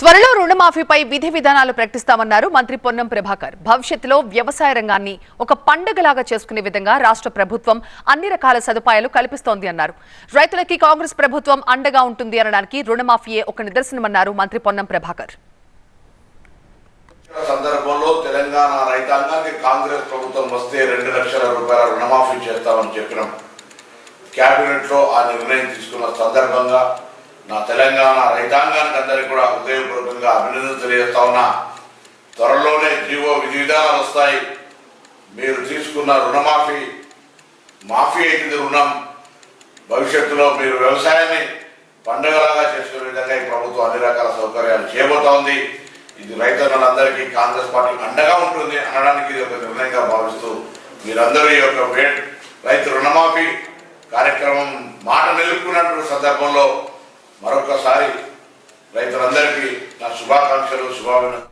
త్వరలో రుణమాఫీపై విధి విధానాలు ప్రకటిస్తామన్నారు మంత్రి పొన్నం ప్రభాకర్. భవిష్యత్తులో వ్యవసాయ రంగాన్ని ఒక పండుగలాగా చేసుకునే విధంగా రాష్ట్ర ప్రభుత్వం అన్ని రకాల సదుపాయాలు కల్పిస్తోంది అన్నారు. రైతులకి కాంగ్రెస్ ప్రభుత్వం అండగా ఉంటుంది అనడానికి రుణమాఫీయే ఒక నిదర్శనమన్నారు మంత్రి పొన్నం ప్రభాకర్. సందర్భంలో తెలంగాణ రైతాంగానికి కాంగ్రెస్ ప్రభుత్వం వస్తే రెండు లక్షల రూపాయల రుణమాఫీ చేస్తామని చెప్పినాం. ఆ నిర్ణయం తీసుకున్న సందర్భంగా నా తెలంగాణ రైతాంగానికి అందరికీ కూడా హృదయపూర్వకంగా అభినందన తెలియజేస్తా ఉన్నా. త్వరలోనే జీవో విధి విధానాలు వస్తాయి. మీరు తీసుకున్న రుణమాఫీ మాఫీ అయింది రుణం. భవిష్యత్తులో మీరు వ్యవసాయాన్ని పండుగలాగా చేసుకునే విధంగా ఈ ప్రభుత్వం అన్ని రకాల సౌకర్యాలు చేయబోతోంది ఇది రైతన్నలందరికీ కాంగ్రెస్ పార్టీ అండగా ఉంటుంది అనడానికి ఇది ఒక నిర్ణయంగా భావిస్తూ మీరందరూ ఈ యొక్క రైతు రుణమాఫీ కార్యక్రమం మాట నిలుపుకున్నటువంటి సందర్భంలో మరొకసారి రైతులందరికీ నా శుభాకాంక్షలు శుభాభినందనలు.